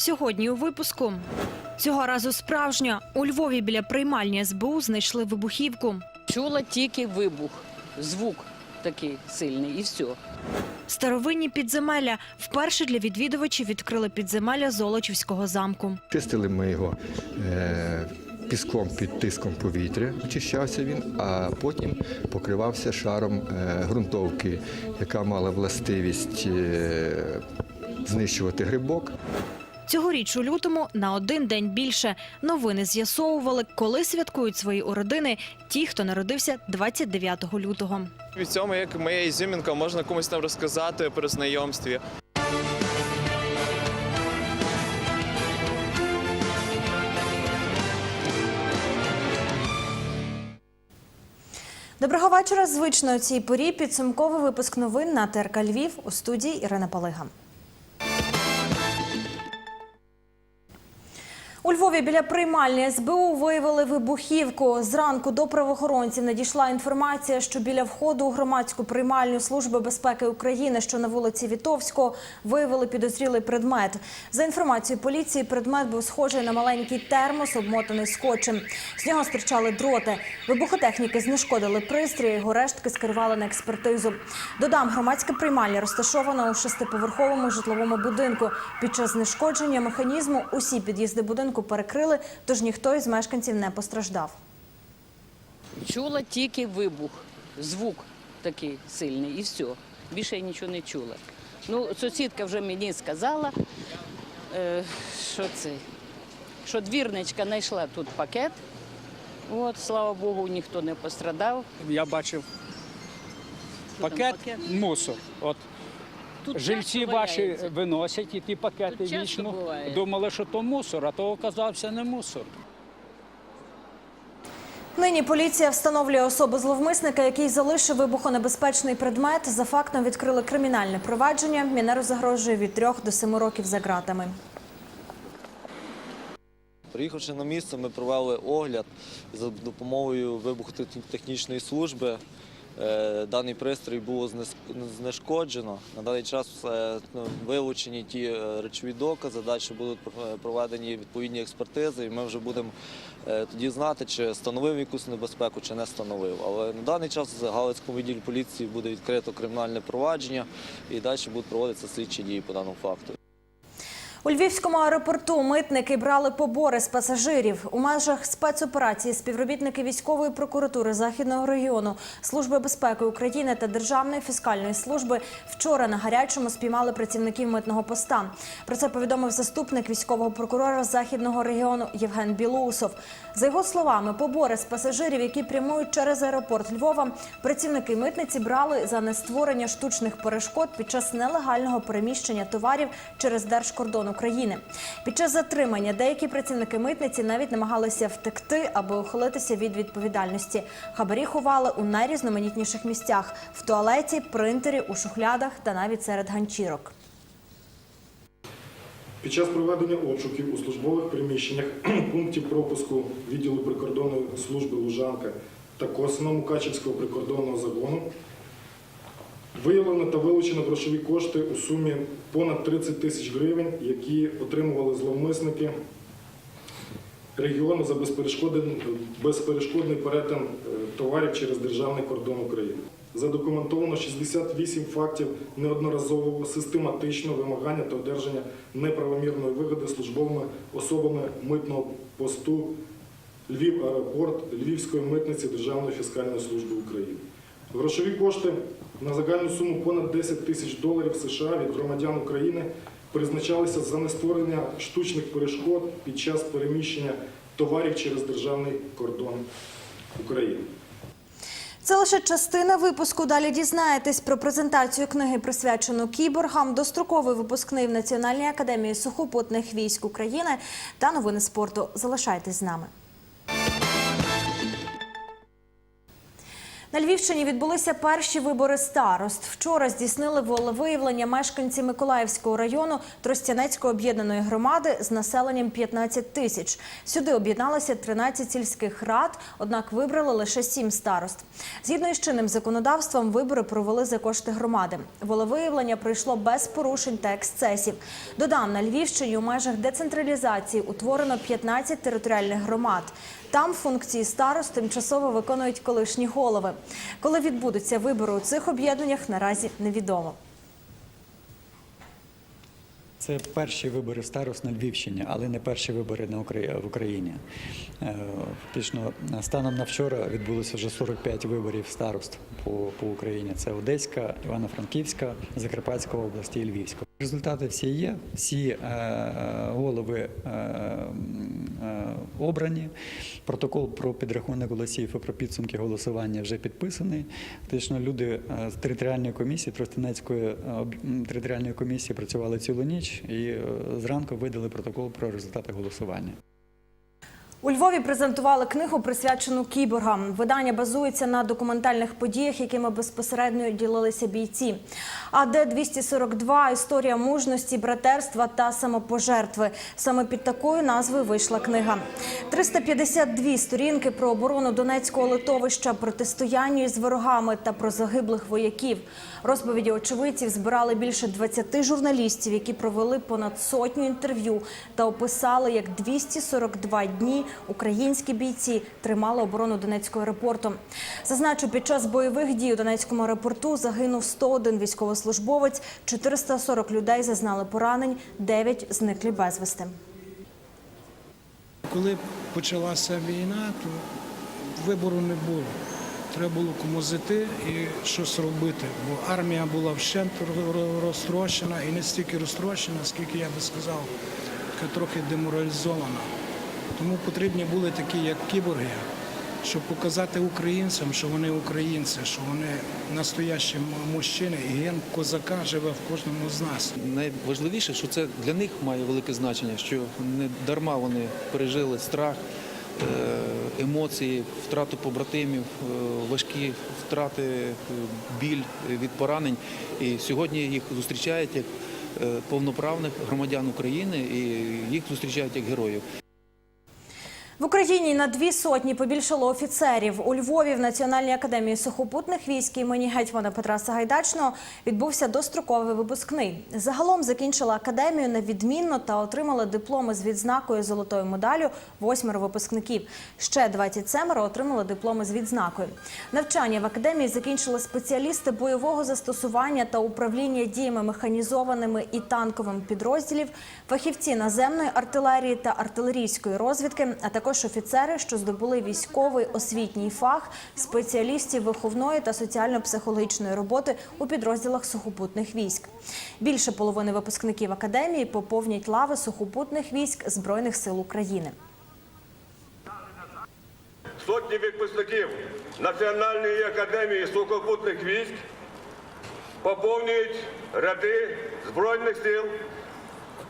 Сьогодні у випуску. Цього разу справжня. У Львові біля приймальні СБУ знайшли вибухівку. Чула тільки вибух, звук такий сильний, і все. Старовинні підземелля. Вперше для відвідувачів відкрили підземелля Золочівського замку. Чистили ми його е, піском під тиском повітря, очищався він, а потім покривався шаром е, ґрунтовки, яка мала властивість е, знищувати грибок. Цьогоріч у лютому на один день більше. Новини з'ясовували, коли святкують свої уродини ті, хто народився 29 лютого. Від цьому як моя ізюмінка, можна комусь там розказати при знайомстві. Доброго вечора. Звично у цій порі підсумковий випуск новин на ТРК Львів у студії Ірина Палига. У Львові біля приймальні СБУ виявили вибухівку. Зранку до правоохоронців надійшла інформація, що біля входу у громадську приймальню Служби безпеки України, що на вулиці Вітовського, виявили підозрілий предмет. За інформацією поліції, предмет був схожий на маленький термос, обмотаний скотчем. З нього стирчали дроти. Вибухотехніки знешкодили пристрій, його рештки скерували на експертизу. Додам, громадська приймальня розташована у шестиповерховому житловому будинку. Під час знешкодження механізму усі під'їзди будинку перекрили, тож ніхто із мешканців не постраждав. Чула тільки вибух, звук такий сильний, і все. Більше я нічого не чула. Ну, сусідка вже мені сказала, е, що це, що двірничка знайшла тут пакет. От, слава Богу, ніхто не пострадав. Я бачив Що пакет, мусор. От Тут жильці часто ваші валяється. виносять і ті пакети Тут часто вічно. буває. Думали, що то мусор, а то оказався не мусор. Нині поліція встановлює особу зловмисника, який залишив вибухонебезпечний предмет. За фактом відкрили кримінальне провадження. Мінеру загрожує від трьох до семи років за ґратами. Приїхавши на місце, ми провели огляд за допомогою вибухотехнічної служби. Е, Даний пристрій було знешкоджено. На даний час ну, вилучені ті е, речові докази, далі будуть е, проведені відповідні експертизи, і ми вже будемо тоді знати, чи становив якусь небезпеку, чи не становив. Але на даний час в Галицькому відділі поліції буде відкрито кримінальне провадження і далі будуть проводитися слідчі дії по даному факту. У Львівському аеропорту митники брали побори з пасажирів. У межах спецоперації співробітники військової прокуратури Західного регіону, Служби безпеки України та Державної фіскальної служби вчора на гарячому спіймали працівників митного поста. Про це повідомив заступник військового прокурора Західного регіону Євген Білоусов. За його словами, побори з пасажирів, які прямують через аеропорт Львова, працівники митниці брали за нестворення штучних перешкод під час нелегального переміщення товарів через держкордон України. Під час затримання деякі працівники митниці навіть намагалися втекти, аби ухилитися від відповідальності. Хабарі ховали у найрізноманітніших місцях: в туалеті, принтері, у шухлядах та навіть серед ганчірок. Під час проведення обшуків у службових приміщеннях пунктів пропуску відділу прикордонної служби Лужанка та Косиному Качівського прикордонного загону виявлено та вилучено грошові кошти у сумі понад 30 тисяч гривень, які отримували зловмисники регіону за безперешкодний перетин е, товарів через державний кордон України. Задокументовано 68 фактів неодноразового систематичного вимагання та одержання неправомірної вигоди службовими особами митного посту Львів аеропорт Львівської митниці Державної фіскальної служби України. Грошові кошти на загальну суму понад 10 тисяч доларів США від громадян України призначалися за нестворення штучних перешкод під час переміщення товарів через державний кордон України. Це лише частина випуску. Далі дізнаєтесь про презентацію книги, присвячену кіборгам, достроковий випускний в Національній академії сухопутних військ України та новини спорту. Залишайтесь з нами. На Львівщині відбулися перші вибори старост. Вчора здійснили волевиявлення мешканці Миколаївського району Тростянецької об'єднаної громади з населенням 15 тисяч. Сюди об'єдналося 13 сільських рад, однак вибрали лише 7 старост. Згідно із чинним законодавством, вибори провели за кошти громади. Волевиявлення пройшло без порушень та ексцесів. Додам, на Львівщині у межах децентралізації утворено 15 територіальних громад. Там функції старост тимчасово виконують колишні голови. Коли відбудуться вибори у цих об'єднаннях, наразі невідомо. Це перші вибори старост на Львівщині, але не перші вибори в Україні. Е, Фактично, станом на вчора відбулося вже 45 виборів старост по, Україні. Це Одеська, Івано-Франківська, Закарпатська області і Львівська. Результати всі є. Всі е, голови е, е, обрані. Протокол про підрахунок голосів і про підсумки голосування вже підписаний. Фактично, люди з територіальної комісії, Тростянецької територіальної комісії працювали цілу ніч і зранку видали протокол про результати голосування. У Львові презентували книгу, присвячену кіборгам. Видання базується на документальних подіях, якими безпосередньо ділилися бійці. АД 242 історія мужності, братерства та самопожертви. Саме під такою назвою вийшла книга. 352 сторінки про оборону Донецького литовища, протистояння із ворогами та про загиблих вояків. Розповіді очевидців збирали більше 20 журналістів, які провели понад сотню інтерв'ю та описали, як 242 дні українські бійці тримали оборону Донецького аеропорту. Зазначу, під час бойових дій у Донецькому аеропорту загинув 101 військовослужбовець, 440 людей зазнали поранень, 9 зниклі безвісти. Коли почалася війна, то вибору не було. Треба було комусь зайти і щось робити, бо армія була вщент розтрощена і не стільки розтрощена, скільки я би сказав, трохи деморалізована. Тому потрібні були такі, як кіборги, щоб показати українцям, що вони українці, що вони настоящі мужчини, і ген козака живе в кожному з нас. Найважливіше, що це для них має велике значення, що не дарма вони пережили страх, е, емоції, втрату побратимів, е, важкі втрати, е, біль від поранень. І сьогодні їх зустрічають як повноправних громадян України і їх зустрічають як героїв. В Україні на дві сотні побільшало офіцерів. У Львові в Національній академії сухопутних військ імені гетьмана Петра Сагайдачного відбувся достроковий випускний. Загалом закінчила академію на відмінно та отримали дипломи з відзнакою золотою медаллю восьмеро випускників. Ще 27 отримали дипломи з відзнакою. Навчання в академії закінчили спеціалісти бойового застосування та управління діями механізованими і танковими підрозділів, фахівці наземної артилерії та артилерійської розвідки, а також офіцери, що здобули військовий освітній фах, спеціалістів виховної та соціально-психологічної роботи у підрозділах сухопутних військ. Більше половини випускників академії поповнять лави сухопутних військ Збройних сил України. Сотні випускників Національної академії сухопутних військ поповнюють ряди Збройних сил,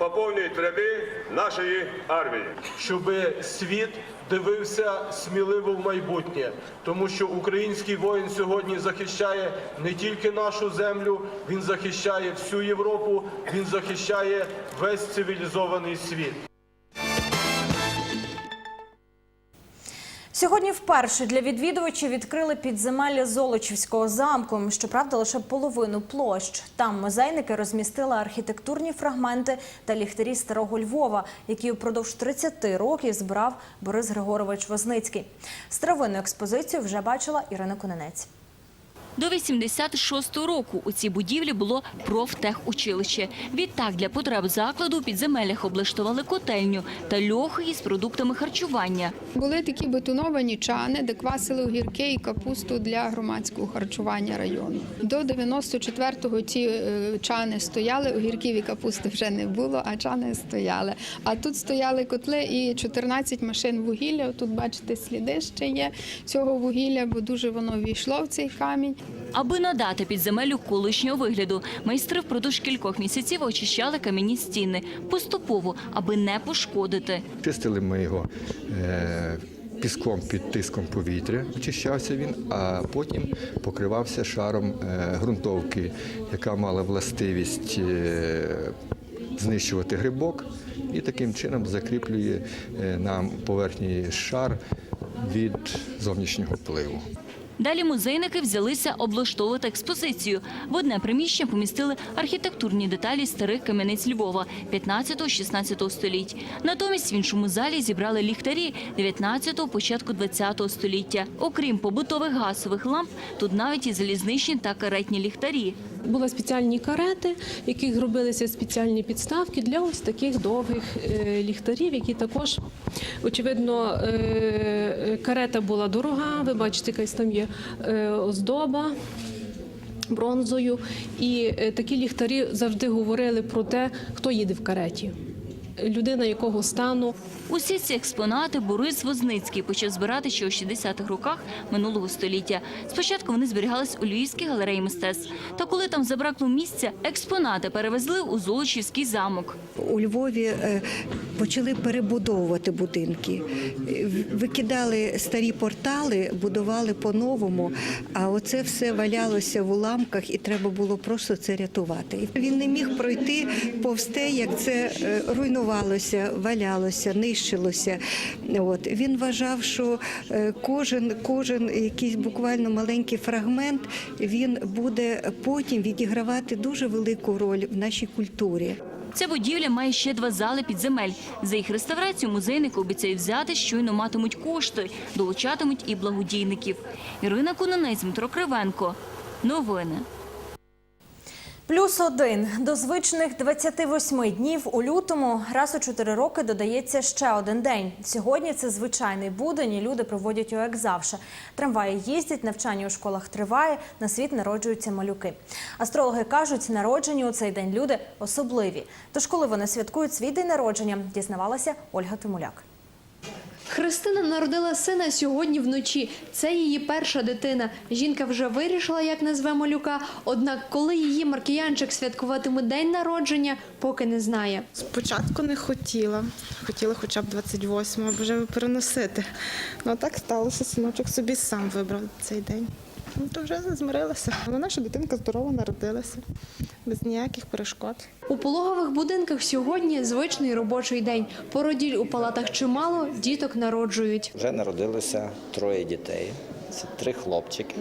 поповнюють ряди нашої армії. щоб світ дивився сміливо в майбутнє, тому що український воїн сьогодні захищає не тільки нашу землю, він захищає всю Європу, він захищає весь цивілізований світ. Сьогодні вперше для відвідувачів відкрили підземелля Золочівського замку. Щоправда, лише половину площ. Там музейники розмістили архітектурні фрагменти та ліхтарі старого Львова, які упродовж 30 років збирав Борис Григорович Возницький. Старовинну експозицію вже бачила Ірина Кононець. До 86-го року у цій будівлі було профтехучилище. Відтак для потреб закладу у підземеллях облаштували котельню та льохи із продуктами харчування. Були такі бетоновані чани, де квасили огірки і капусту для громадського харчування району. До 94-го ці е, чани стояли, огірків і капусти вже не було, а чани стояли. А тут стояли котли і 14 машин вугілля. Тут бачите, сліди ще є цього вугілля, бо дуже воно війшло в цей камінь. Аби надати підземеллю колишнього вигляду, майстри впродовж кількох місяців очищали кам'яні стіни поступово, аби не пошкодити. Чистили ми його е, піском під тиском повітря, очищався він, а потім покривався шаром е, ґрунтовки, яка мала властивість е, знищувати грибок і таким чином закріплює е, на поверхні шар від зовнішнього впливу. Далі музейники взялися облаштовувати експозицію. В одне приміщення помістили архітектурні деталі старих кам'яниць Львова 15-16 століть. Натомість в іншому залі зібрали ліхтарі 19-го, початку 20-го століття. Окрім побутових газових ламп, тут навіть і залізничні та каретні ліхтарі. Були спеціальні карети, в яких робилися спеціальні підставки для ось таких довгих е, ліхтарів, які також, очевидно, е, карета була дорога. Ви бачите, якась там є е, оздоба. Бронзою, і такі ліхтарі завжди говорили про те, хто їде в кареті, людина якого стану. Усі ці експонати Борис Возницький почав збирати ще у 60-х роках минулого століття. Спочатку вони зберігались у Львівській галереї мистецтв. Та коли там забракло місця, експонати перевезли у Золочівський замок. У Львові е, почали перебудовувати будинки. Викидали старі портали, будували по-новому, а оце все валялося в уламках і треба було просто це рятувати. Він не міг пройти повз те, як це е, руйнувалося, валялося, нищилося. От. Він вважав, що е, кожен, кожен якийсь буквально маленький фрагмент він буде потім відігравати дуже велику роль в нашій культурі. Ця будівля має ще два зали підземель. За їх реставрацію музейники обіцяють взяти, щойно матимуть кошти, долучатимуть і благодійників. Ірина Кунонець, Дмитро Кривенко. Новини. Плюс один до звичних 28 днів у лютому раз у 4 роки додається ще один день. Сьогодні це звичайний будень, і люди проводять його як завше. Трамваї їздять, навчання у школах триває, на світ народжуються малюки. Астрологи кажуть, народжені у цей день люди особливі. Тож, коли вони святкують свій день народження, дізнавалася Ольга Тимуляк. Христина народила сина сьогодні вночі. Це її перша дитина. Жінка вже вирішила, як назве малюка. Однак, коли її маркіянчик святкуватиме день народження, поки не знає. Спочатку не хотіла. Хотіла хоча б 28-го, або вже переносити. Ну а так сталося, синочок собі сам вибрав цей день. Ну, то вже змирилася. Але наша дитинка здорова народилася, без ніяких перешкод. У пологових будинках сьогодні звичний робочий день. Породіль у палатах чимало, діток народжують. Вже народилося троє дітей. Це три хлопчики.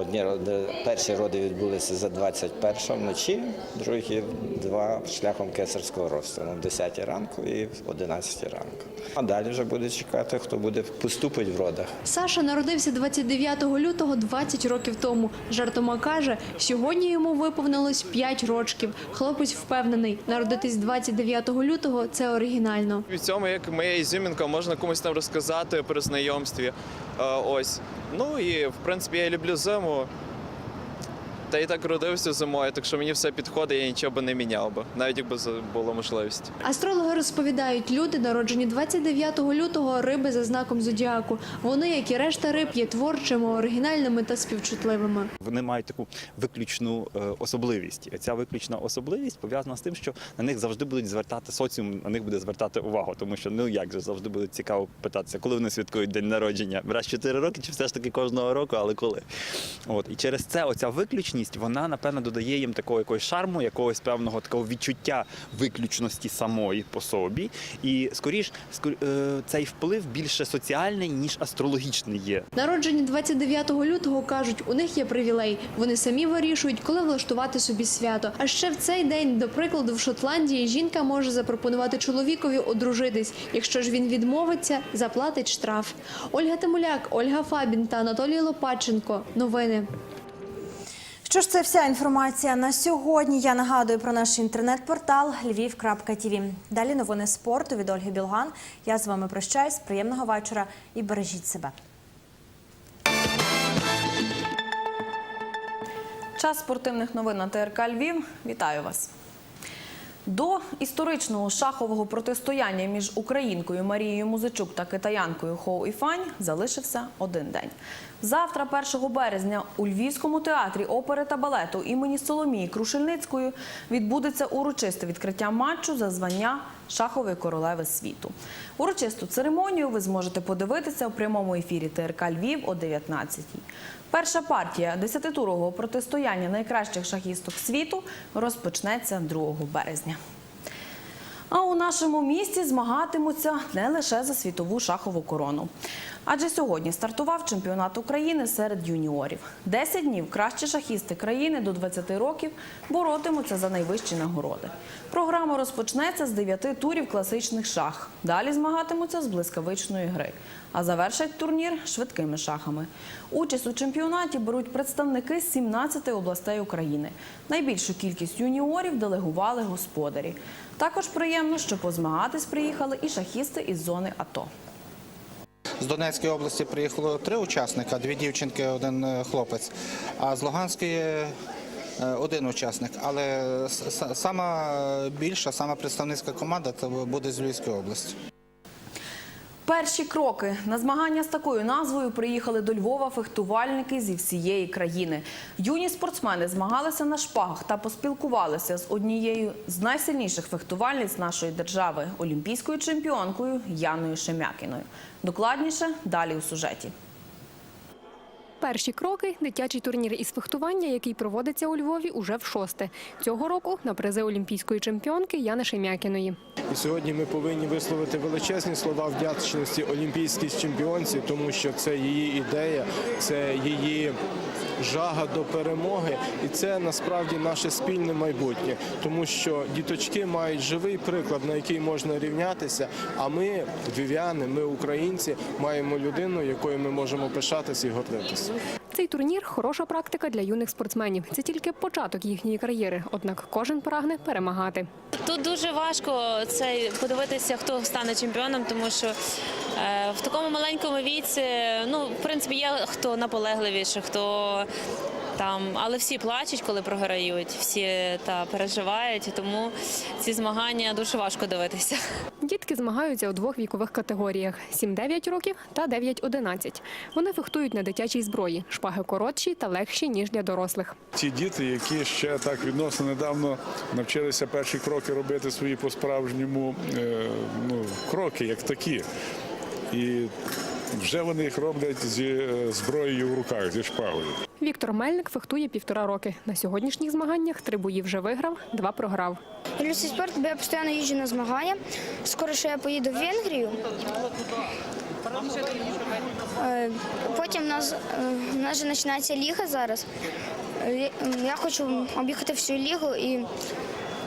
Одні роди, перші роди відбулися за 21 вночі, другі два шляхом кесарського розтину в 10 ранку і в 11 ранку. А далі вже буде чекати, хто буде поступить в родах. Саша народився 29 лютого 20 років тому. Жартома каже, сьогодні йому виповнилось 5 років. Хлопець впевнений, народитись 29 лютого – це оригінально. В цьому як моя ізюмінка, можна комусь там розказати при знайомстві. Е, Ось. Ну і в принципі я люблю зиму. Та і так родився зимою, так що мені все підходить, я нічого би не міняв би, навіть якби була можливість. Астрологи розповідають, люди, народжені 29 лютого, риби за знаком зодіаку. Вони, як і решта риб, є творчими, оригінальними та співчутливими. Вони мають таку виключну е, особливість. І ця виключна особливість пов'язана з тим, що на них завжди будуть звертати соціум, на них буде звертати увагу, тому що ну як же завжди буде цікаво питатися, коли вони святкують день народження. Раз в 4 роки, чи все ж таки кожного року, але коли. От і через це оця виключність, вона напевно додає їм такого якогось шарму, якогось певного такого відчуття виключності самої по собі. І скоріш скор- е, цей вплив більше соціальний ніж астрологічний є. Народжені 29 лютого кажуть, у них є привілей. Вони самі вирішують, коли влаштувати собі свято. А ще в цей день, до прикладу, в Шотландії жінка може запропонувати чоловікові одружитись. Якщо ж він відмовиться, заплатить штраф. Ольга Тимуляк, Ольга Фабін та Анатолій Лопаченко. Новини. Що ж це вся інформація на сьогодні. Я нагадую про наш інтернет-портал львів.тв. Далі новини спорту від Ольги Білган. Я з вами прощаюсь. Приємного вечора і бережіть себе. Час спортивних новин на ТРК Львів. Вітаю вас. До історичного шахового протистояння між українкою Марією Музичук та китаянкою Хоу Іфань залишився один день. Завтра, 1 березня, у Львівському театрі опери та балету імені Соломії Крушельницької відбудеться урочисте відкриття матчу за звання шахової королеви світу. Урочисту церемонію ви зможете подивитися у прямому ефірі ТРК Львів о 19-й. Перша партія десятитурового протистояння найкращих шахісток світу розпочнеться 2 березня. А у нашому місті змагатимуться не лише за світову шахову корону. Адже сьогодні стартував чемпіонат України серед юніорів. Десять днів кращі шахісти країни до 20 років боротимуться за найвищі нагороди. Програма розпочнеться з 9 турів класичних шах. Далі змагатимуться з блискавичної гри. А завершать турнір швидкими шахами. Участь у чемпіонаті беруть представники з 17 областей України. Найбільшу кількість юніорів делегували господарі. Також приємно, що позмагатись приїхали і шахісти із зони АТО. З Донецької області приїхало три учасника, дві дівчинки, один е, хлопець. А з Луганської е, один учасник. Але сама більша, сама представницька команда це буде з Львівської області. Перші кроки на змагання з такою назвою приїхали до Львова фехтувальники зі всієї країни. Юні спортсмени змагалися на шпагах та поспілкувалися з однією з найсильніших фехтувальниць нашої держави олімпійською чемпіонкою Яною Шемякіною. Докладніше далі у сюжеті. Перші кроки дитячий турнір із фехтування, який проводиться у Львові уже в шосте. Цього року на призи олімпійської чемпіонки Яни Шемякіної. І сьогодні ми повинні висловити величезні слова вдячності олімпійській чемпіонці, тому що це її ідея, це її жага до перемоги, і це насправді наше спільне майбутнє, тому що діточки мають живий приклад, на який можна рівнятися. А ми, львів'яни, ми українці, маємо людину, якою ми можемо пишатися і гордитися. Цей турнір хороша практика для юних спортсменів. Це тільки початок їхньої кар'єри, однак кожен прагне перемагати. Тут дуже важко це подивитися, хто стане чемпіоном, тому що е, в такому маленькому віці, ну в принципі, є хто наполегливіше, хто там, але всі плачуть, коли програють, всі та переживають, тому ці змагання дуже важко дивитися. Дітки змагаються у двох вікових категоріях: 7-9 років та 9-11. Вони фехтують на дитячій зброї. Шпаги коротші та легші ніж для дорослих. Ті діти, які ще так відносно недавно навчилися перші кроки робити свої по-справжньому е, ну, кроки, як такі. І вже вони їх роблять зі е, зброєю в руках, зі шпагою. Віктор Мельник фехтує півтора роки. На сьогоднішніх змаганнях три бої вже виграв, два програв. Цей спорт, бо я постійно їжджу на змагання. Скоро ще я поїду в Венгрію. Е, Потім у нас, е, у нас же починається ліга зараз. Я хочу об'їхати всю лігу і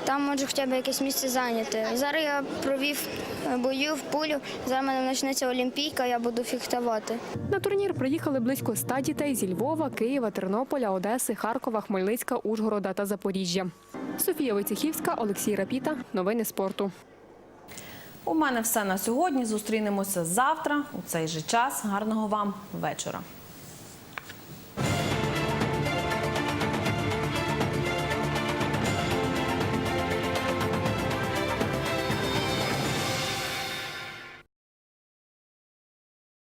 там може хоча б якесь місце зайняти. Зараз я провів е, бою в пулю. Зараз мене почнеться Олімпійка, я буду фехтувати. На турнір приїхали близько 100 дітей зі Львова, Києва, Тернополя, Одеси, Харкова, Хмельницька, Ужгорода та Запоріжжя. Софія Войцехівська, Олексій Рапіта. Новини спорту. У мене все на сьогодні. Зустрінемося завтра у цей же час. Гарного вам вечора.